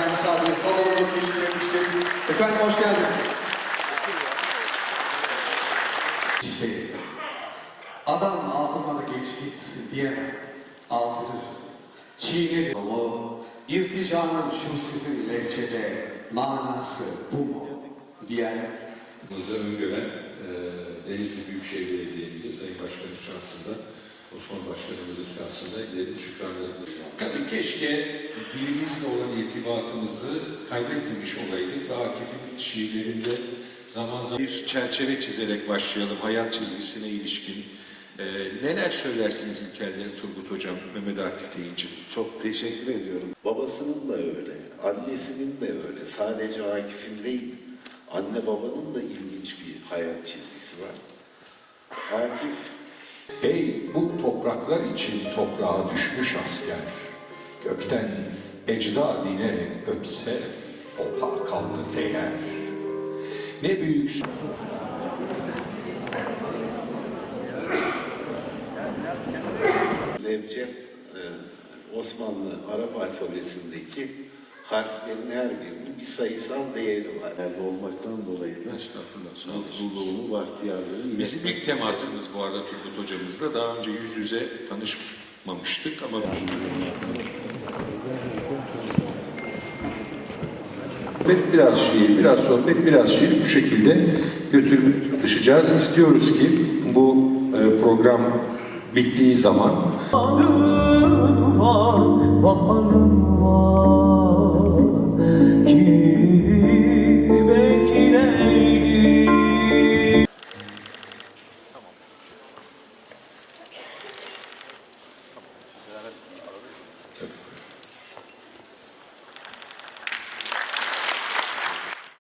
Kendisi adına salonumuzu geçirilmiştir. Efendim hoş geldiniz. İşte adam altıma da geç git diyemem. Altırır. Çiğneri. O irticanın şu sizin lehçede manası bu mu? Diyen Bize öngören e, Denizli Büyükşehir Belediye'mize Sayın Başkanım şahsında, Osman Başkanımızın şahsında ileri şükranlarımı Tabii keşke dilimizle olan irtibatımızı kaybetmemiş olaydık Akif'in şiirlerinde zaman zaman bir çerçeve çizerek başlayalım hayat çizgisine ilişkin. E, neler söylersiniz ilkelleri Turgut Hocam, Mehmet Akif deyince? Çok teşekkür ediyorum. Babasının da öyle, annesinin de öyle. Sadece Akif'in değil, anne babanın da ilginç bir hayat çizgisi var. Akif Ey bu topraklar için toprağa düşmüş asker, gökten ecda dinerek öpse o kaldı değer. Ne büyük Zevcet, e, Osmanlı Arap alfabesindeki harflerin her birinin bir sayısal değeri var. Nerede olmaktan dolayı da Estağfurullah, sağ mutluluğumu, bahtiyarlığımı Bizim ilk temasımız bu arada Turgut Hocamızla. Daha önce yüz yüze tanışmamıştık ama sohbet, biraz şiir, biraz sohbet, biraz şiir bu şekilde götürüp çalışacağız. İstiyoruz ki bu e, program bittiği zaman Baharın var,